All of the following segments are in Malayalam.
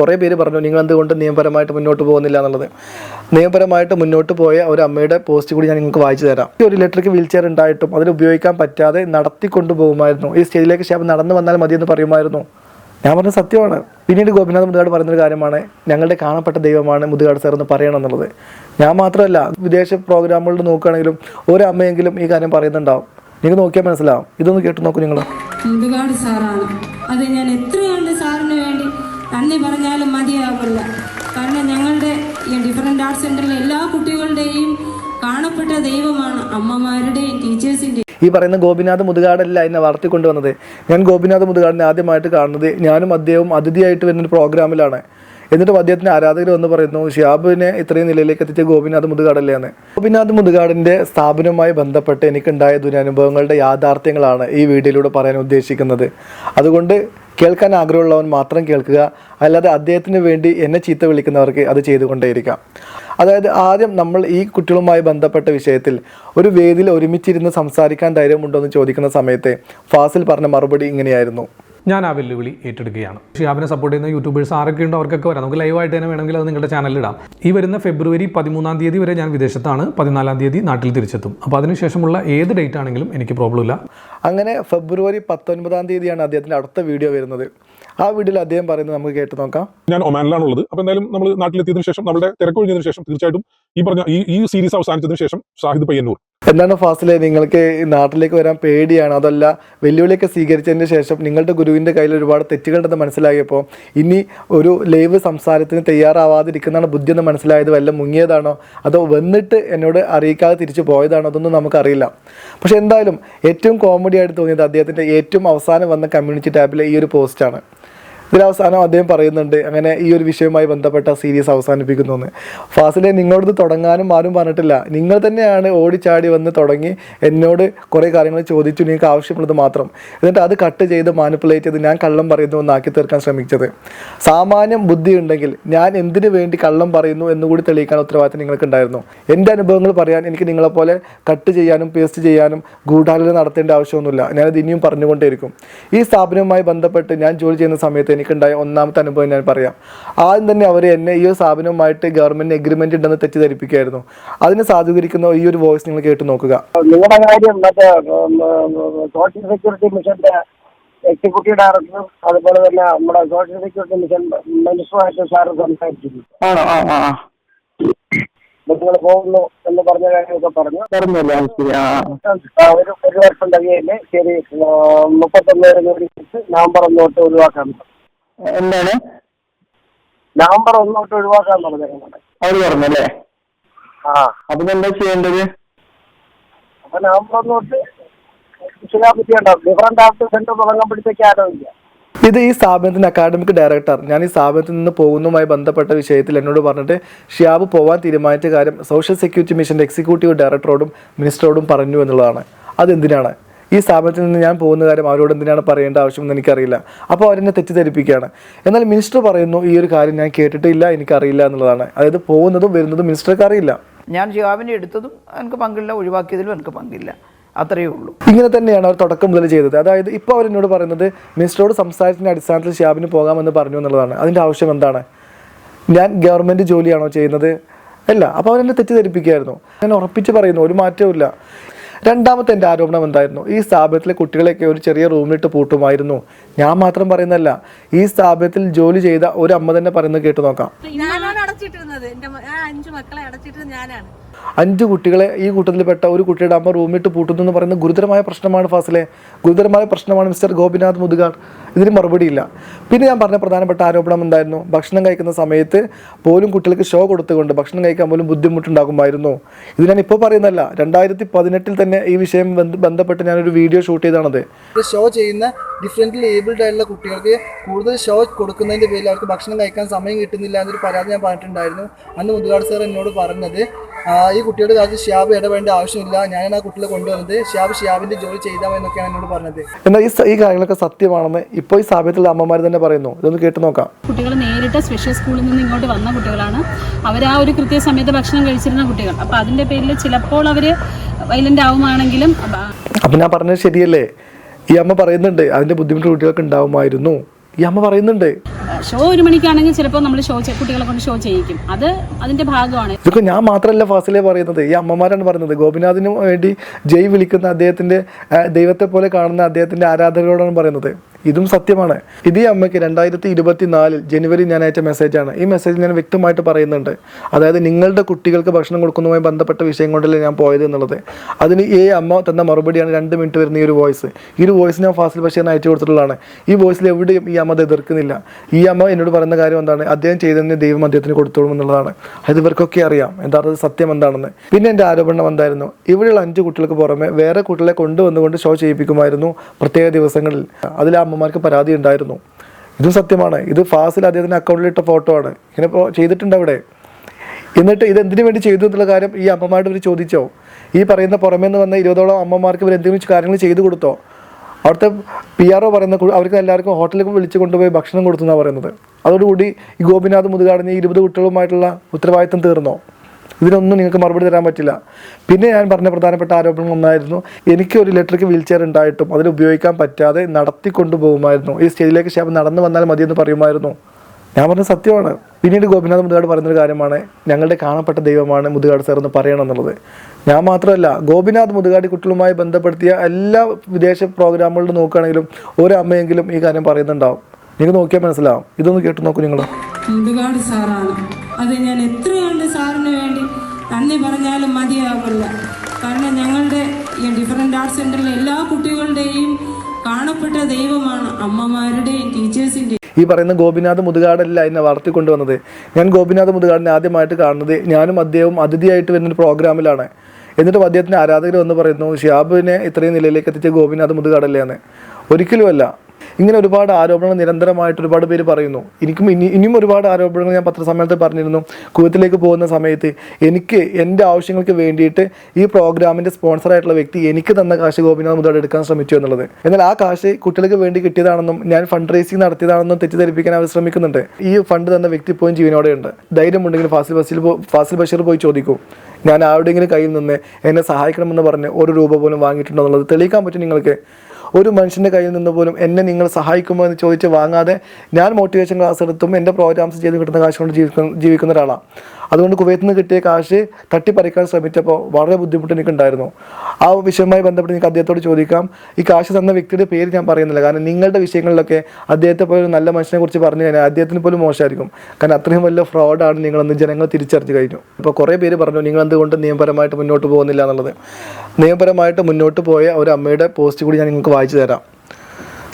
കുറേ പേര് പറഞ്ഞു നിങ്ങൾ എന്തുകൊണ്ട് നിയമപരമായിട്ട് മുന്നോട്ട് പോകുന്നില്ല എന്നുള്ളത്? നിയമപരമായിട്ട് മുന്നോട്ട് പോയ ഒരു അമ്മയുടെ പോസ്റ്റ് കൂടി ഞാൻ നിങ്ങൾക്ക് വായിച്ചു തരാം. ഒരു ഇലക്ട്രിക് വീൽ ചെയർ ഉണ്ടായിട്ടും അതിൽ ഉപയോഗിക്കാൻ പറ്റാതെ നടത്തിക്കൊണ്ടു പോകുമായിരുന്നു. ഈ സ്റ്റേജിലേക്ക് ശേഷം നടന്നു വന്നാൽ മതിയെന്ന് പറയുമായിരുന്നു. ഞാൻ പറഞ്ഞ സത്യമാണ്. പിന്നീട് ഗോപിനാഥ് മുതുകാട് പറയുന്നൊരു കാര്യമാണ് ഞങ്ങളുടെ കാണപ്പെട്ട ദൈവമാണ് മുതുകാട് സാർ എന്ന് പറയണം എന്നുള്ളത്. ഞാൻ മാത്രമല്ല വിദേശ പ്രോഗ്രാമുകളിൽ നോക്കുകയാണെങ്കിലും ഒരു അമ്മയെങ്കിലും ഈ കാര്യം പറയുന്നുണ്ടാവും. നിങ്ങൾ നോക്കിയാൽ മനസ്സിലാവും. ഇതൊന്ന് കേട്ട് നോക്കൂ നിങ്ങൾ. മുതുകാട് സാറാണ് അത് ഞാൻ എത്രയുണ്ട് സാറിന് വേണ്ടി നന്ദി പറഞ്ഞാലും മതിയാവില്ല. കാരണം ഞങ്ങളുടെ ഈ ഡിഫറെന്റ് ആർട്സ് സെന്ററിലെ എല്ലാ കുട്ടികളുടെയും കാണപ്പെട്ട ദൈവമാണ് അമ്മമാരുടെയും ടീച്ചേഴ്സിന്റെയും ഈ പറയുന്ന ഗോപിനാഥ് മുതുകാടല്ല എന്നെ വളർത്തിക്കൊണ്ടുവന്നത്. ഞാൻ ഗോപിനാഥ് മുതുകാടിനെ ആദ്യമായിട്ട് കാണുന്നത് ഞാനും അദ്ദേഹവും അതിഥിയായിട്ട് വരുന്നൊരു പ്രോഗ്രാമിലാണ് എന്നിട്ടും അദ്ദേഹത്തിന്റെ ആരാധകർ വന്ന് പറയുന്നു ഷിയാബിനെ ഇത്രയും നിലയിലേക്ക് എത്തിച്ച ഗോപിനാഥ് മുതുകാടല്ലേ എന്ന് ഗോപിനാഥ് മുതുകാടിന്റെ സ്ഥാപനവുമായി ബന്ധപ്പെട്ട് എനിക്കുണ്ടായ ദുരനുഭവങ്ങളുടെ യാഥാർത്ഥ്യങ്ങളാണ് ഈ വീഡിയോയിലൂടെ പറയാൻ ഉദ്ദേശിക്കുന്നത്. അതുകൊണ്ട് കേൾക്കാൻ ആഗ്രഹമുള്ളവൻ മാത്രം കേൾക്കുക അല്ലാതെ അദ്ദേഹത്തിന് വേണ്ടി എന്നെ ചീത്ത വിളിക്കുന്നവർക്ക് അത് ചെയ്തുകൊണ്ടേയിരിക്കാം. അതായത് ആദ്യം നമ്മൾ ഈ കുട്ടികളുമായി ബന്ധപ്പെട്ട വിഷയത്തിൽ ഒരു വേദിയിൽ ഒരുമിച്ചിരുന്ന് സംസാരിക്കാൻ ധൈര്യമുണ്ടോ എന്ന് ചോദിക്കുന്ന സമയത്ത് ഫാസിൽ പറഞ്ഞ മറുപടി ഇങ്ങനെയായിരുന്നു. ഞാൻ ആ വെല്ലുവിളി ഏറ്റെടുക്കുകയാണ്. ഷിയാബിനെ സപ്പോർട്ട് ചെയ്യുന്ന യൂട്യൂബേഴ്സ് ആരൊക്കെ ഉണ്ടോ അവർക്കൊക്കെ വരാം. നമുക്ക് ലൈവായിട്ട് തന്നെ വേണമെങ്കിൽ അത് നിങ്ങളുടെ ചാനലിൽ ഇടാം. ഈ വരുന്ന ഫെബ്രുവരി പതിമൂന്നാം തീയതി വരെ ഞാൻ വിദേശത്താണ്. പതിനാലാം തീയതി നാട്ടിൽ തിരിച്ചെത്തും. അപ്പോൾ അതിനുശേഷമുള്ള ഏത് ഡേറ്റ് ആണെങ്കിലും എനിക്ക് പ്രോബ്ലം ഇല്ല. അങ്ങനെ ഫെബ്രുവരി പത്തൊൻപതാം തീയതിയാണ് അദ്ദേഹത്തിന്റെ അടുത്ത വീഡിയോ വരുന്നത്. ആ വീഡിയോയിൽ അദ്ദേഹം പറയുന്നത് നമുക്ക് കേട്ട് നോക്കാം. ഞാൻ ഒമാനിലാണ് ഉള്ളത്. അപ്പൊ എന്തായാലും നമ്മൾ നാട്ടിലെത്തിയതിനു ശേഷം നമ്മുടെ തിരക്കൊഴിഞ്ഞതിനു ശേഷം തീർച്ചയായിട്ടും ഈ പറഞ്ഞ ഈ ഈ സീരീസ് അവസാനിച്ചതിനു ശേഷം ഷാഹിദ് പയ്യന്നൂർ. എന്താണ് ഫാസിലെ? നിങ്ങൾക്ക് നാട്ടിലേക്ക് വരാൻ പേടിയാണ്. അതല്ല വെല്ലുവിളിയൊക്കെ സ്വീകരിച്ചതിന് ശേഷം നിങ്ങളുടെ ഗുരുവിന്റെ കയ്യിൽ ഒരുപാട് തെറ്റുകളുണ്ടെന്ന് മനസ്സിലായപ്പോൾ ഇനി ഒരു ലൈവ് സംസാരത്തിന് തയ്യാറാവാതിരിക്കുന്നതാണ് ബുദ്ധി എന്ന് മനസ്സിലായത്. വല്ല മുങ്ങിയതാണോ? അതോ വന്നിട്ട് എന്നോട് അറിയിക്കാതെ തിരിച്ചു പോയതാണോ? അതൊന്നും നമുക്കറിയില്ല. പക്ഷെ എന്തായാലും ഏറ്റവും കോമഡി ആയിട്ട് തോന്നിയത് അദ്ദേഹത്തിന്റെ ഏറ്റവും അവസാനം വന്ന കമ്മ്യൂണിറ്റി ടാബിലെ ഈ ഒരു പോസ്റ്റാണ് ഇതിൽ അവസാനം അദ്ദേഹം പറയുന്നുണ്ട് അങ്ങനെ ഈ ഒരു വിഷയവുമായി ബന്ധപ്പെട്ട സീരീസ് അവസാനിപ്പിക്കുന്നു എന്ന് ഫാസിലെ നിങ്ങളോട് തുടങ്ങാനും ആരും പറഞ്ഞിട്ടില്ല. നിങ്ങൾ തന്നെയാണ് ഓടിച്ചാടി വന്ന് തുടങ്ങി എന്നോട് കുറേ കാര്യങ്ങൾ ചോദിച്ചു നിങ്ങൾക്ക് ആവശ്യമുള്ളത് മാത്രം. എന്നിട്ട് അത് കട്ട് ചെയ്ത് മാനിപ്പുലേറ്റ് ചെയ്ത് ഞാൻ കള്ളം പറയുന്നു എന്നാക്കി തീർക്കാൻ ശ്രമിച്ചത്. സാമാന്യം ബുദ്ധി ഉണ്ടെങ്കിൽ ഞാൻ എന്തിനു വേണ്ടി കള്ളം പറയുന്നു എന്നുകൂടി തെളിയിക്കാൻ ഉത്തരവാദിത്തം നിങ്ങൾക്ക് ഉണ്ടായിരുന്നു എന്റെ അനുഭവങ്ങൾ പറയാൻ എനിക്ക് നിങ്ങളെപ്പോലെ കട്ട് ചെയ്യാനും പേസ്റ്റ് ചെയ്യാനും ഗൂഢാലോചന നടത്തേണ്ട ആവശ്യമൊന്നുമില്ല. ഞാനത് ഇനിയും പറഞ്ഞുകൊണ്ടേയിരിക്കും. ഈ സ്ഥാപനവുമായി ബന്ധപ്പെട്ട് ഞാൻ ജോലി ചെയ്യുന്ന സമയത്ത് എനിക്കുണ്ടായ ഒന്നാമത്തെ അനുഭവം ഞാൻ പറയാം. ആദ്യം തന്നെ അവർ എന്നെ ഈ ഒരു സ്ഥാപനവുമായിട്ട് ഗവൺമെന്റ് എഗ്രിമെന്റ് ഉണ്ടെന്ന് തെറ്റിദ്ധരിപ്പിക്കുകയായിരുന്നു. അതിനെ സാധൂകരിക്കുന്ന ഈ ഒരു വോയിസ് നിങ്ങൾ കേട്ട് നോക്കുക. നിങ്ങളുടെ കാര്യം മറ്റേ സോഷ്യൽ സെക്യൂരിറ്റി മിഷന്റെ എക്സിക്യൂട്ടീവ് ഡയറക്ടർ അതുപോലെ തന്നെ നമ്മുടെ സോഷ്യൽ സെക്യൂരിറ്റി മിഷൻ മിനിസ്റ്ററുമായിട്ട് സാറ് സംസാരിച്ചിരുന്നു. ആണോ? ആ ആ. നിങ്ങൾ പോകുന്നു എന്ന് പറഞ്ഞ കാര്യമൊക്കെ പറഞ്ഞു. ഒരു ഒരു വർഷം കഴിയല്ലേ ശരി മുപ്പത്തൊന്ന് നവംബർ ഒന്ന് തൊട്ട് ഒഴിവാക്കാൻ പറഞ്ഞു. എന്താണ്? നവംബർ ഒന്ന് തൊട്ട് ഒഴിവാക്കാൻ പറഞ്ഞിരുന്നത് അവർ പറഞ്ഞല്ലേ? ആ. അപ്പൊ എന്താ ചെയ്യേണ്ടത്? അപ്പൊ നവംബർ ഒന്ന് തൊട്ട് ചെയ്യാൻ പറ്റിയുണ്ടോ ഡിഫറെന്റ് ആർട്ട് സെന്റർ തുടങ്ങുമ്പോഴത്തേക്ക് ആലോചില്ല ഇത് ഈ സ്ഥാപനത്തിന്റെ അക്കാഡമിക് ഡയറക്ടർ ഞാൻ ഈ സ്ഥാപനത്തിൽ നിന്ന് പോകുന്നതുമായി ബന്ധപ്പെട്ട വിഷയത്തിൽ എന്നോട് പറഞ്ഞിട്ട് ഷിയാബ് പോവാൻ തീരുമാനിച്ച കാര്യം സോഷ്യൽ സെക്യൂരിറ്റി മിഷന്റെ എക്സിക്യൂട്ടീവ് ഡയറക്ടറോടും മിനിസ്റ്ററോടും പറഞ്ഞു എന്നുള്ളതാണ്. അതെന്തിനാണ്? ഈ സ്ഥാപനത്തിൽ നിന്ന് ഞാൻ പോകുന്ന കാര്യം അവരോട് എന്തിനാണ് പറയേണ്ട ആവശ്യമെന്ന് എനിക്കറിയില്ല. അപ്പോൾ അവരെന്നെ തെറ്റിദ്ധരിപ്പിക്കുകയാണ്. എന്നാൽ മിനിസ്റ്റർ പറയുന്നു ഈ ഒരു കാര്യം ഞാൻ കേട്ടിട്ടില്ല എനിക്കറിയില്ല എന്നുള്ളതാണ്. അതായത് പോകുന്നതും വരുന്നതും മിനിസ്റ്റർക്ക് അറിയില്ല ഞാൻ ഷിഹാബിനെ എടുത്തതും എനിക്ക് പങ്കില്ല ഒഴിവാക്കിയതിലും എനിക്ക് പങ്കില്ല. അത്രയേ ഉള്ളൂ. ഇങ്ങനെ തന്നെയാണ് അവർ തുടക്കം മുതൽ ചെയ്തത്. അതായത് ഇപ്പോൾ അവർ എന്നോട് പറയുന്നത് മിനിസ്റ്ററോട് സംസാരത്തിന്റെ അടിസ്ഥാനത്തിൽ ഷിയാബിന് പോകാമെന്ന് പറഞ്ഞു എന്നുള്ളതാണ്. അതിന്റെ ആവശ്യം എന്താണ്? ഞാൻ ഗവൺമെന്റ് ജോലിയാണോ ചെയ്യുന്നത്? അല്ല അപ്പോൾ അവരെന്നെ തെറ്റിദ്ധരിപ്പിക്കുകയായിരുന്നു. ഞാൻ ഉറപ്പിച്ച് പറയുന്നു ഒരു മാറ്റവും ഇല്ല രണ്ടാമത്തെ എന്റെ ആരോപണം എന്തായിരുന്നു? ഈ സ്ഥാപനത്തിലെ കുട്ടികളെയൊക്കെ ഒരു ചെറിയ റൂമിലിട്ട് പൂട്ടുമായിരുന്നു. ഞാൻ മാത്രം പറയുന്നല്ല ഈ സ്ഥാപനത്തിൽ ജോലി ചെയ്ത ഒരു അമ്മ തന്നെ പറയുന്നത് കേട്ട് നോക്കാം. ഞാനാണ് അടച്ചിട്ടിരുന്നത്. എന്റെ അഞ്ചു മക്കളെ ഞാനാണ്. അഞ്ച് കുട്ടികളെ ഈ കൂട്ടത്തിൽപ്പെട്ട ഒരു കുട്ടിയുടെ അമ്മ റൂമിട്ട് പൂട്ടുന്നു എന്ന് പറയുന്ന ഗുരുതരമായ പ്രശ്നമാണ് ഫാസിലെ. ഗുരുതരമായ പ്രശ്നമാണ് മിസ്റ്റർ ഗോപിനാഥ് മുതുകാർ ഇതിന് മറുപടിയില്ല. പിന്നെ ഞാൻ പറഞ്ഞ പ്രധാനപ്പെട്ട ആരോപണം എന്തായിരുന്നു? ഭക്ഷണം കഴിക്കുന്ന സമയത്ത് പോലും കുട്ടികൾക്ക് ഷോ കൊടുത്തുകൊണ്ട് ഭക്ഷണം കഴിക്കാൻ പോലും ബുദ്ധിമുട്ടുണ്ടാകുമായിരുന്നു. ഇത് ഞാൻ ഇപ്പോൾ പറയുന്നല്ല രണ്ടായിരത്തി പതിനെട്ടിൽ തന്നെ ഈ വിഷയം ബന്ധ- ബന്ധപ്പെട്ട് ഞാനൊരു വീഡിയോ ഷൂട്ട് ചെയ്താണത്. ഷോ ചെയ്യുന്ന ഡിഫറെന്റ് ഏബിൾഡ് ആയിട്ടുള്ള കുട്ടികൾക്ക് കൂടുതൽ ഷോ കൊടുക്കുന്നതിന്റെ പേരിൽ അവർക്ക് ഭക്ഷണം കഴിക്കാൻ സമയം കിട്ടുന്നില്ല എന്നൊരു പരാതി ഞാൻ പറഞ്ഞിട്ടുണ്ടായിരുന്നു. അന്ന് മുതുകാട് സാർ എന്നോട് പറഞ്ഞത് ഈ കുട്ടിയുടെ കാര്യത്തിൽ ഷിയാബ് ഇടപെടേണ്ട ആവശ്യമില്ല. ഞാനാണ് ആ കുട്ടികളെ കൊണ്ടുവന്നത്. ഷിയാബ് ഷിയാബിന്റെ ജോലി ചെയ്താൽ എന്നൊക്കെയാണ് എന്നോട് പറഞ്ഞത്. എന്നാൽ ഈ ഈ കാര്യങ്ങളൊക്കെ സത്യമാണെന്ന് ഇപ്പോൾ ഈ സാഹചര്യത്തിൽ അമ്മമാർ തന്നെ പറയുന്നു. ഇതൊന്ന് കേട്ട് നോക്കാം. കുട്ടികൾ നേരിട്ട് സ്പെഷ്യൽ സ്കൂളിൽ നിന്ന് ഇങ്ങോട്ട് വന്ന കുട്ടികളാണ്. അവർ ആ ഒരു കൃത്യസമയത്ത് ഭക്ഷണം കഴിച്ചിരുന്ന കുട്ടികൾ. അപ്പോൾ അതിന്റെ പേരിൽ ചിലപ്പോൾ അവർ വൈലന്റ് ആവുകയാണെങ്കിലും അപ്പൊ അപ്പം ഞാൻ പറഞ്ഞത് ശരിയല്ലേ? ഈ അമ്മ പറയുന്നുണ്ട് അതിന്റെ ബുദ്ധിമുട്ട് കുട്ടികൾക്ക് ഉണ്ടാവുമായിരുന്നു. ഈ അമ്മ പറയുന്നുണ്ട്. ഷോ ഒരു മണിക്കാണെങ്കിൽ ചിലപ്പോൾ നമ്മൾ ഷോ കുട്ടികളെ കൊണ്ട് ഷോ ചെയ്യിക്കും. അത് അതിന്റെ ഭാഗമാണ്. ഇതൊക്കെ ഞാൻ മാത്രമല്ല ഫാസിലെ പറയുന്നത്. ഈ അമ്മമാരാണ് പറയുന്നത്. ഗോപിനാഥിന് വേണ്ടി ജയ് വിളിക്കുന്ന അദ്ദേഹത്തിന്റെ ദൈവത്തെ പോലെ കാണുന്ന അദ്ദേഹത്തിന്റെ ആരാധകരോടാണ് പറയുന്നത്. ഇതും സത്യമാണ്. ഇത് ഈ അമ്മയ്ക്ക് രണ്ടായിരത്തി ഇരുപത്തി നാലിൽ ജനുവരി ഞാൻ അയച്ച മെസ്സേജാണ്. ഈ മെസ്സേജ് ഞാൻ വ്യക്തമായിട്ട് പറയുന്നുണ്ട്. അതായത് നിങ്ങളുടെ കുട്ടികൾക്ക് ഭക്ഷണം കൊടുക്കുന്നതുമായി ബന്ധപ്പെട്ട വിഷയം കൊണ്ടല്ലേ ഞാൻ പോയത് എന്നുള്ളത്. അതിന് ഈ അമ്മ തന്ന മറുപടിയാണ് രണ്ട് മിനിറ്റ് വരുന്ന ഈ ഒരു വോയിസ്. ഈ ഒരു വോയിസ് ഞാൻ ഫാസിൽ ബഷീറിന് അയച്ചു കൊടുത്തിട്ടുള്ളതാണ്. ഈ വോയിസിൽ എവിടെയും ഈ അമ്മ എതിർക്കുന്നില്ല. ഈ അമ്മ എന്നോട് പറയുന്ന കാര്യം എന്താണ്? അദ്ദേഹം ചെയ്തതിന് ദൈവം അദ്ദേഹത്തിന് കൊടുത്തോളും എന്നുള്ളതാണ്. അത് ഇവർക്കൊക്കെ അറിയാം. യഥാർത്ഥ സത്യം എന്താണെന്ന്. പിന്നെ എന്റെ ആരോപണം എന്തായിരുന്നു? ഇവിടെയുള്ള അഞ്ച് കുട്ടികൾക്ക് പുറമെ വേറെ കുട്ടികളെ കൊണ്ടുവന്നുകൊണ്ട് ഷോ ചെയ്യിപ്പിക്കുമായിരുന്നു പ്രത്യേക ദിവസങ്ങളിൽ. അതിൽ ആ അമ്മമാർക്ക് പരാതി ഉണ്ടായിരുന്നു. ഇതും സത്യമാണ്. ഇത് ഫാസിൽ അദ്ദേഹത്തിന്റെ അക്കൗണ്ടിൽ ഇട്ട ഫോട്ടോ ആണ്. ഇങ്ങനെ ചെയ്തിട്ടുണ്ട് അവിടെ. എന്നിട്ട് ഇത് എന്തിനു വേണ്ടി ചെയ്തു എന്നുള്ള കാര്യം ഈ അമ്മമാരോട് ഇവർ ചോദിച്ചോ? ഈ പറയുന്ന പുറമേ നിന്ന് വന്ന ഇരുപതോളം അമ്മമാർക്ക് ഇവർ എന്തെങ്കിലും കാര്യങ്ങൾ ചെയ്തു കൊടുത്തോ? അവിടുത്തെ പി ആർ ഒ പറയുന്ന അവർക്ക് എല്ലാവർക്കും ഹോട്ടലിലേക്ക് വിളിച്ചു കൊണ്ടുപോയി ഭക്ഷണം കൊടുത്തു എന്നാണ് പറയുന്നത്. അതോടുകൂടി ഈ ഗോപിനാഥ് മുതുകാടിന് ഈ ഇരുപത് കുട്ടികളുമായിട്ടുള്ള ഉത്തരവാദിത്തം തീർന്നോ? ഇതിനൊന്നും നിങ്ങൾക്ക് മറുപടി തരാൻ പറ്റില്ല. പിന്നെ ഞാൻ പറഞ്ഞ പ്രധാനപ്പെട്ട ആരോപണം ഒന്നായിരുന്നു. എനിക്ക് ഒരു ഇലക്ട്രിക് വീൽ ചെയർ ഉണ്ടായിട്ടും അതിൽ ഉപയോഗിക്കാൻ പറ്റാതെ നടത്തിക്കൊണ്ടു പോകുമായിരുന്നു. ഈ സ്റ്റേജിലേക്ക് ശേഷം നടന്നു വന്നാൽ മതിയെന്ന് പറയുമായിരുന്നു. ഞാൻ പറഞ്ഞ സത്യമാണ്. പിന്നീട് ഗോപിനാഥ് മുതുകാട് പറയുന്നൊരു കാര്യമാണ്. ഞങ്ങളുടെ കാണപ്പെട്ട ദൈവമാണ് മുതുകാട് സാർ എന്ന് പറയണം എന്നുള്ളത് ഞാൻ മാത്രമല്ല ഗോപിനാഥ് മുതുകാടി കുട്ടികളുമായി ബന്ധപ്പെടുത്തിയ എല്ലാ വിദേശ പ്രോഗ്രാമുകളിലും നോക്കുകയാണെങ്കിലും ഒരു അമ്മയെങ്കിലും ഈ കാര്യം പറയുന്നുണ്ടാവും. നിങ്ങൾ നോക്കിയാൽ മനസ്സിലാവും. ഇതൊന്ന് കേട്ട് നോക്കൂ നിങ്ങൾ മുതുകാട് സാറാണ് അത് ഞാൻ എത്രയുണ്ട് സാറിന് വേണ്ടി? നന്ദി പറഞ്ഞാലും മതിയാകില്ല കാരണം ഞങ്ങളുടെ ഈ ഡിഫറെന്റ് ആർട്സ് സെന്ററിലെ എല്ലാ കുട്ടികളുടെയും കാണപ്പെട്ട ദൈവമാണ് അമ്മമാരുടെയും ടീച്ചേഴ്സിന്റെയും ഈ പറയുന്ന ഗോപിനാഥ് മുതുകാടല്ല എന്നെ വളർത്തിക്കൊണ്ടുവന്നത്. ഞാൻ ഗോപിനാഥ് മുതുകാടിനെ ആദ്യമായിട്ട് കാണുന്നത് ഞാനും അദ്ദേഹവും അതിഥിയായിട്ട് വരുന്ന ഒരു പ്രോഗ്രാമിലാണ്. എന്നിട്ടും അദ്ദേഹത്തിന്റെ ആരാധകർ വന്ന് പറയുന്നു ഷിയാബിനെ ഇത്രയും നിലയിലേക്ക് എത്തിച്ച ഗോപിനാഥ് മുതുകാടല്ലേ എന്ന് ഒരിക്കലുമല്ല. ഇങ്ങനെ ഒരുപാട് ആരോപണങ്ങൾ നിരന്തരമായിട്ട് ഒരുപാട് പേര് പറയുന്നു. എനിക്കും ഇനി ഇനിയും ഒരുപാട് ആരോപണങ്ങൾ ഞാൻ പത്രസമ്മേളനത്തിൽ പറഞ്ഞിരുന്നു. കുവത്തിലേക്ക് പോകുന്ന സമയത്ത് എനിക്ക് എന്റെ ആവശ്യങ്ങൾക്ക് വേണ്ടിയിട്ട് ഈ പ്രോഗ്രാമിന്റെ സ്പോൺസറായിട്ടുള്ള വ്യക്തി എനിക്ക് തന്ന കാശ് ഗോപിനാഥ് മുതൽ എടുക്കാൻ ശ്രമിച്ചു എന്നുള്ളത്. എന്നാൽ ആ കാശ് കുട്ടികൾക്ക് വേണ്ടി കിട്ടിയതാണെന്നും ഞാൻ ഫണ്ട് റേസിംഗ് നടത്തിയതാണെന്നും തെറ്റിദ്ധരിപ്പിക്കാൻ അവർ ശ്രമിക്കുന്നുണ്ട്. ഈ ഫണ്ട് തന്ന വ്യക്തി ഇപ്പോഴും ജീവനോടെയുണ്ട്. ധൈര്യമുണ്ടെങ്കിൽ ഫാസിൽ ബഷീർ ഫാസിൽ ബഷീർ പോയി ചോദിക്കൂ. ഞാൻ ആരുടെയെങ്കിലും കയ്യിൽ നിന്ന് എന്നെ സഹായിക്കണമെന്ന് പറഞ്ഞ് ഒരു രൂപ പോലും വാങ്ങിയിട്ടുണ്ടോ എന്നുള്ളത് തെളിയിക്കാൻ പറ്റും നിങ്ങൾക്ക്. ഒരു മനുഷ്യന്റെ കയ്യിൽ നിന്ന് പോലും എന്നെ നിങ്ങൾ സഹായിക്കുമോ എന്ന് ചോദിച്ച് വാങ്ങാതെ ഞാൻ മോട്ടിവേഷൻ ക്ലാസ് എടുത്തും എന്റെ പ്രോഗ്രാംസ് ചെയ്ത് കിട്ടുന്ന കാശ് കൊണ്ട് ജീവിക്കുന്ന ജീവിക്കുന്ന ഒരാളാണ് അതുകൊണ്ട് കുവൈത്തിൽ നിന്ന് കിട്ടിയ കാശ് തട്ടിപ്പറിക്കാൻ ശ്രമിച്ചപ്പോൾ വളരെ ബുദ്ധിമുട്ട് എനിക്കുണ്ടായിരുന്നു. ആ വിഷയവുമായി ബന്ധപ്പെട്ട് എനിക്ക് അദ്ദേഹത്തോട് ചോദിക്കാം. ഈ കാശ് തന്ന വ്യക്തിയുടെ പേര് ഞാൻ പറയുന്നില്ല. കാരണം നിങ്ങളുടെ വിഷയങ്ങളിലൊക്കെ അദ്ദേഹത്തെ പോലെ ഒരു നല്ല മനുഷ്യനെ കുറിച്ച് പറഞ്ഞു കഴിഞ്ഞാൽ അദ്ദേഹത്തിന് പോലും മോശമായിരിക്കും. കാരണം അത്രയും വലിയ ഫ്രോഡാണ് നിങ്ങളെന്ന് ജനങ്ങൾ തിരിച്ചറിഞ്ഞു കഴിഞ്ഞു. ഇപ്പോൾ കുറേ പേര് പറഞ്ഞു നിങ്ങൾ എന്തുകൊണ്ട് നിയമപരമായിട്ട് മുന്നോട്ട് പോകുന്നില്ല എന്നുള്ളത്. നിയമപരമായിട്ട് മുന്നോട്ട് പോയ ഒരു അമ്മയുടെ പോസ്റ്റ് കൂടി ഞാൻ നിങ്ങൾക്ക് വായിച്ചു തരാം.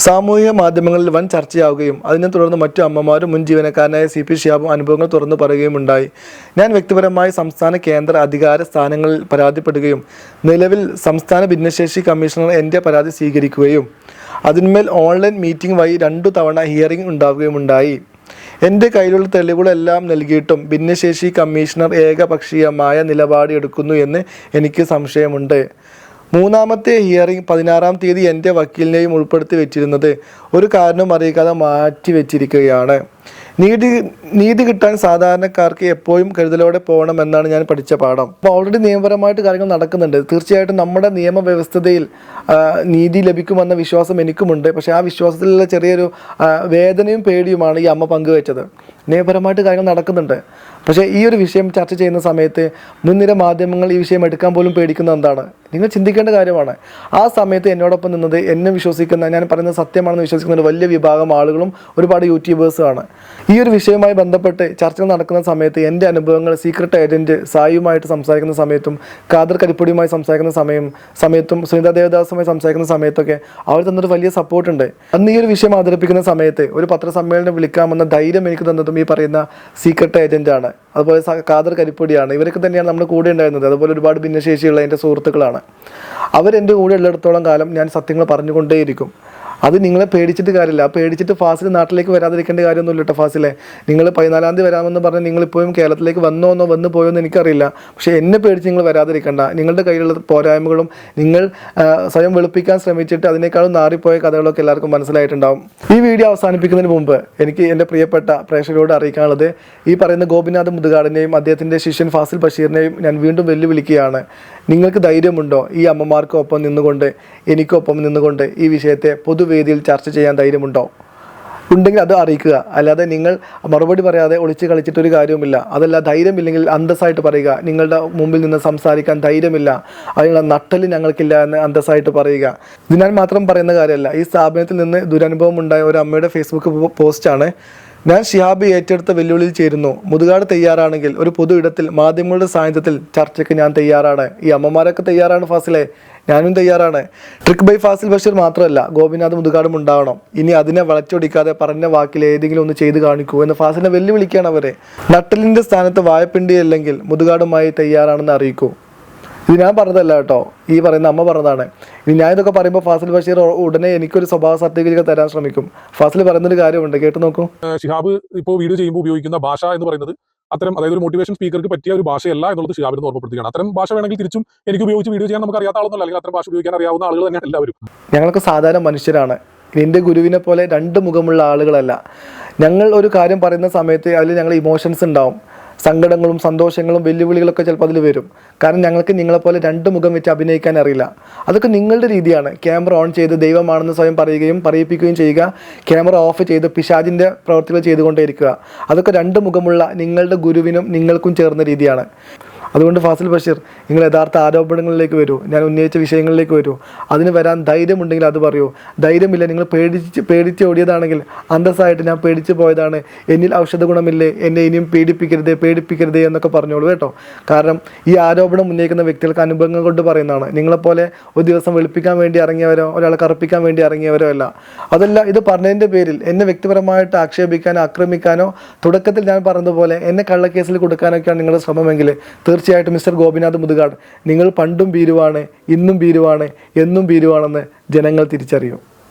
സാമൂഹിക മാധ്യമങ്ങളിൽ വൻ ചർച്ചയാവുകയും അതിനെ തുടർന്ന് മറ്റു അമ്മമാരും മുൻ ജീവനക്കാരനായ സി പി ഷിയാബും അനുഭവങ്ങൾ തുറന്നു പറയുകയും ഉണ്ടായി ഞാൻ വ്യക്തിപരമായി സംസ്ഥാന കേന്ദ്ര അധികാര സ്ഥാനങ്ങളിൽ പരാതിപ്പെടുകയും നിലവിൽ സംസ്ഥാന ഭിന്നശേഷി കമ്മീഷണർ എന്റെ പരാതി സ്വീകരിക്കുകയും അതിന്മേൽ ഓൺലൈൻ മീറ്റിംഗ് വഴി രണ്ടു തവണ ഹിയറിംഗ് ഉണ്ടാവുകയും ഉണ്ടായി എന്റെ കയ്യിലുള്ള തെളിവുകളെല്ലാം നൽകിയിട്ടും ഭിന്നശേഷി കമ്മീഷണർ ഏകപക്ഷീയമായ നിലപാട് എടുക്കുന്നു എന്ന് എനിക്ക് സംശയമുണ്ട്. മൂന്നാമത്തെ ഹിയറിംഗ് പതിനാറാം തീയതി എന്റെ വക്കീലിനെയും ഉൾപ്പെടുത്തി വെച്ചിരുന്നത് ഒരു കാരണം അറിയിക്കാതെ മാറ്റി വെച്ചിരിക്കുകയാണ്. നീതി നീതി കിട്ടാൻ സാധാരണക്കാർക്ക് എപ്പോഴും കരുതലോടെ പോകണം എന്നാണ് ഞാൻ പഠിച്ച പാഠം. അപ്പോൾ ഓൾറെഡി നിയമപരമായിട്ട് കാര്യങ്ങൾ നടക്കുന്നുണ്ട്. തീർച്ചയായിട്ടും നമ്മുടെ നിയമവ്യവസ്ഥതയിൽ നീതി ലഭിക്കുമെന്ന വിശ്വാസം എനിക്കുമുണ്ട്. പക്ഷേ ആ വിശ്വാസത്തിലുള്ള ചെറിയൊരു വേദനയും പേടിയുമാണ് ഈ അമ്മ പങ്കുവച്ചത്. നിയമപരമായിട്ട് കാര്യങ്ങൾ നടക്കുന്നുണ്ട്. പക്ഷേ ഈ ഒരു വിഷയം ചർച്ച ചെയ്യുന്ന സമയത്ത് മുൻനിര മാധ്യമങ്ങൾ ഈ വിഷയം എടുക്കാൻ പോലും പേടിക്കുന്നത് എന്താണ്? നിങ്ങൾ ചിന്തിക്കേണ്ട കാര്യമാണ്. ആ സമയത്ത് എന്നോടൊപ്പം നിന്നത് എന്നെ വിശ്വസിക്കുന്ന ഞാൻ പറയുന്നത് സത്യമാണെന്ന് വിശ്വസിക്കുന്ന ഒരു വലിയ വിഭാഗം ആളുകളും ഒരുപാട് യൂട്യൂബേഴ്സുമാണ് ഈ ഒരു വിഷയവുമായി ബന്ധപ്പെട്ട് ചർച്ചകൾ നടക്കുന്ന സമയത്ത് എന്റെ അനുഭവങ്ങൾ സീക്രട്ട് ഏജന്റ് സായുമായിട്ട് സംസാരിക്കുന്ന സമയത്തും ഖാദർ കരിപ്പൊടിയുമായി സംസാരിക്കുന്ന സമയം സമയത്തും സുനിത ദേവദാസുമായി സംസാരിക്കുന്ന സമയത്തൊക്കെ അവർ തന്നൊരു വലിയ സപ്പോർട്ടുണ്ട് അന്ന് ഈ ഒരു വിഷയം അവതരിപ്പിക്കുന്ന സമയത്ത് ഒരു പത്രസമ്മേളനം വിളിക്കാമെന്ന ധൈര്യം എനിക്ക് തന്നതും ഈ പറയുന്ന സീക്രട്ട് ഏജന്റാണ് അതുപോലെ കാദർ കരിപ്പൊടിയാണ്. ഇവരൊക്കെ തന്നെയാണ് നമ്മുടെ കൂടെ ഉണ്ടായിരുന്നത്. അതുപോലെ ഒരുപാട് ഭിന്നശേഷിയുള്ള എന്റെ സുഹൃത്തുക്കളാണ്. അവരെന്റെ കൂടെ ഉള്ളിടത്തോളം കാലം ഞാൻ സത്യങ്ങൾ പറഞ്ഞുകൊണ്ടേയിരിക്കും. അത് നിങ്ങളെ പേടിച്ചിട്ട് കാര്യമില്ല. ആ പേടിച്ചിട്ട് ഫാസിൽ നാട്ടിലേക്ക് വരാതിരിക്കേണ്ട കാര്യമൊന്നുമില്ല കേട്ടോ ഫാസിലെ. നിങ്ങൾ പതിനാലാം തീയതി വരാമെന്ന് പറഞ്ഞ് നിങ്ങളിപ്പോഴും കേരളത്തിലേക്ക് വന്നോ എന്നോ വന്നു പോയോ എന്ന് എനിക്കറിയില്ല. പക്ഷേ എന്നെ പേടിച്ച് നിങ്ങൾ വരാതിരിക്കേണ്ട. നിങ്ങളുടെ കയ്യിലുള്ള പോരായ്മകളും നിങ്ങൾ സ്വയം വെളുപ്പിക്കാൻ ശ്രമിച്ചിട്ട് അതിനേക്കാളും നാറിപ്പോയ കഥകളൊക്കെ എല്ലാവർക്കും മനസ്സിലായിട്ടുണ്ടാവും. ഈ വീഡിയോ അവസാനിപ്പിക്കുന്നതിന് മുമ്പ് എനിക്ക് എന്റെ പ്രിയപ്പെട്ട പ്രേക്ഷകരോട് അറിയിക്കാനുള്ളത് ഈ പറയുന്ന ഗോപിനാഥ് മുതുകാടിനെയും അദ്ദേഹത്തിന്റെ ശിഷ്യൻ ഫാസിൽ ബഷീറിനെയും ഞാൻ വീണ്ടും വെല്ലുവിളിക്കുകയാണ്. നിങ്ങൾക്ക് ധൈര്യമുണ്ടോ? ഈ അമ്മമാർക്കൊപ്പം നിന്നുകൊണ്ട് എനിക്കൊപ്പം നിന്നുകൊണ്ട് ഈ വിഷയത്തെ പൊതുവേദിയിൽ ചർച്ച ചെയ്യാൻ ധൈര്യമുണ്ടോ? ഉണ്ടെങ്കിൽ അത് അറിയിക്കുക. അല്ലാതെ നിങ്ങൾ മറുപടി പറയാതെ ഒളിച്ച് കളിച്ചിട്ടൊരു കാര്യവുമില്ല. അതല്ല ധൈര്യമില്ലെങ്കിൽ അന്തസ്സായിട്ട് പറയുക. നിങ്ങളുടെ മുമ്പിൽ നിന്ന് സംസാരിക്കാൻ ധൈര്യമില്ല. അതിനുള്ള നട്ടൽ ഞങ്ങൾക്കില്ല എന്ന് അന്തസ്സായിട്ട് പറയുക. ഇത് ഞാൻ മാത്രം പറയുന്ന കാര്യമല്ല. ഈ സ്ഥാപനത്തിൽ നിന്ന് ദുരനുഭവം ഉണ്ടായ ഒരു അമ്മയുടെ ഫേസ്ബുക്ക് പോസ്റ്റാണ് ഞാൻ ഷിഹാബ് ഏറ്റെടുത്ത വെല്ലുവിളിയിൽ ചേരുന്നു. മുതുകാട് തയ്യാറാണെങ്കിൽ ഒരു പൊതു ഇടത്തിൽ മാധ്യമങ്ങളുടെ സാന്നിധ്യത്തിൽ ചർച്ചയ്ക്ക് ഞാൻ തയ്യാറാണ്. ഈ അമ്മമാരൊക്കെ തയ്യാറാണ് ഫാസിലെ? ഞാനും തയ്യാറാണ്. ട്രിക്ക് ബൈ ഫാസിൽ ബഷീർ മാത്രമല്ല ഗോപിനാഥ് മുതുകാടും ഉണ്ടാവണം. ഇനി അതിനെ വളച്ചൊടിക്കാതെ പറഞ്ഞ വാക്കിൽ ഏതെങ്കിലും ഒന്ന് ചെയ്ത് കാണിക്കൂ എന്ന് ഫാസിലിനെ വെല്ലുവിളിക്കുകയാണ് അവരെ. നട്ടലിന്റെ സ്ഥാനത്ത് വായപ്പിണ്ടി അല്ലെങ്കിൽ മുതുകാടുമായി തയ്യാറാണെന്ന് അറിയിക്കൂ. ഇത് ഞാൻ പറഞ്ഞതല്ല കേട്ടോ. ഈ പറയുന്ന അമ്മ പറഞ്ഞതാണ്. ഇനി ഞാൻ ഇതൊക്കെ പറയുമ്പോൾ ഫാസിൽ ബഷീർ ഉടനെ എനിക്കൊരു സ്വഭാവ സർട്ടിഫിക്കറ്റ് തരാൻ ശ്രമിക്കും. ഫാസിൽ പറയുന്നൊരു കാര്യമുണ്ട് കേട്ട് നോക്കൂ. ഷിഹാബ് ഇപ്പോൾ വീഡിയോ ചെയ്യുമ്പോൾ ഉപയോഗിക്കുന്ന ഭാഷ എന്ന് പറയുന്നത് അത്തരം അതായത് ഒരു മോട്ടിവേഷൻ സ്പീക്കർക്ക് പറ്റിയ ഒരു ഭാഷയല്ല എന്നുള്ളത് ഷിഹാബിന് ഓർമ്മപ്പെടുത്തുകയാണ്. അത്തരം ഭാഷ വേണമെങ്കിൽ തിരിച്ചും എനിക്ക് ഉപയോഗിച്ച് വീഡിയോ ചെയ്യാൻ നമുക്ക് അറിയാത്ത ആളൊന്നുമല്ല. അല്ലെങ്കിൽ അത്തരം ഭാഷ ഉപയോഗിക്കാൻ അറിയാവുന്ന ആളുകൾ തന്നെയാണ് എല്ലാവരും. ഞങ്ങൾക്ക് സാധാരണ മനുഷ്യരാണ്. എന്റെ ഗുരുവിനെ പോലെ രണ്ട് മുഖമുള്ള ആളുകളല്ല. ഞങ്ങൾ ഒരു കാര്യം പറയുന്ന സമയത്ത് അതിൽ ഞങ്ങൾ ഇമോഷൻസ് ഉണ്ടാവും. സങ്കടങ്ങളും സന്തോഷങ്ങളും വെല്ലുവിളികളൊക്കെ ചിലപ്പോൾ അതിൽ വരും. കാരണം ഞങ്ങൾക്ക് നിങ്ങളെപ്പോലെ രണ്ട് മുഖം വെച്ച് അഭിനയിക്കാൻ അറിയില്ല. അതൊക്കെ നിങ്ങളുടെ രീതിയാണ്. ക്യാമറ ഓൺ ചെയ്ത് ദൈവമാണെന്ന് സ്വയം പറയുകയും പറയിപ്പിക്കുകയും ചെയ്യുക. ക്യാമറ ഓഫ് ചെയ്ത് പിശാജിന്റെ പ്രവർത്തികൾ ചെയ്തുകൊണ്ടേയിരിക്കുക അതൊക്കെ രണ്ട് മുഖമുള്ള നിങ്ങളുടെ ഗുരുവിനും നിങ്ങൾക്കും ചേർന്ന രീതിയാണ്. അതുകൊണ്ട് ഫാസിൽ ബഷീർ നിങ്ങൾ യഥാർത്ഥ ആരോപണങ്ങളിലേക്ക് വരൂ ഞാൻ ഉന്നയിച്ച വിഷയങ്ങളിലേക്ക് വരൂ. അതിന് വരാൻ ധൈര്യമുണ്ടെങ്കിൽ അത് പറയൂ. ധൈര്യമില്ല നിങ്ങൾ പേടിച്ച് പേടിച്ച് ഓടിയതാണെങ്കിൽ അന്തസ്സായിട്ട് ഞാൻ പേടിച്ച് പോയതാണ്. എന്നിൽ ഔഷധ ഗുണമില്ലേ എന്നെ ഇനിയും പേടിപ്പിക്കരുത് പേടിപ്പിക്കരുത് എന്നൊക്കെ പറഞ്ഞോളൂ കേട്ടോ. കാരണം ഈ ആരോപണം ഉന്നയിക്കുന്ന വ്യക്തികൾക്ക് അനുഭവങ്ങൾ കൊണ്ട് പറയുന്നതാണ്. നിങ്ങളെപ്പോലെ ഒരു ദിവസം വെളുപ്പിക്കാൻ വേണ്ടി ഇറങ്ങിയവരോ ഒരാളെ കറുപ്പിക്കാൻ വേണ്ടി ഇറങ്ങിയവരോ അല്ല. അതല്ല ഇത് പറഞ്ഞതിന്റെ പേരിൽ എന്നെ വ്യക്തിപരമായിട്ട് ആക്ഷേപിക്കാനോ ആക്രമിക്കാനോ തുടക്കത്തിൽ ഞാൻ പറഞ്ഞതുപോലെ എന്നെ കള്ളക്കേസിൽ കൊടുക്കാനൊക്കെയാണ് നിങ്ങളുടെ ശ്രമമെങ്കിൽ തീർച്ചയായിട്ടും മിസ്റ്റർ ഗോപിനാഥ് മുതുകാട് നിങ്ങൾ പണ്ടും ഭീരുവാണ് ഇന്നും ഭീരുവാണ് എന്നും ഭീരുവാണെന്ന് ജനങ്ങൾ തിരിച്ചറിയും.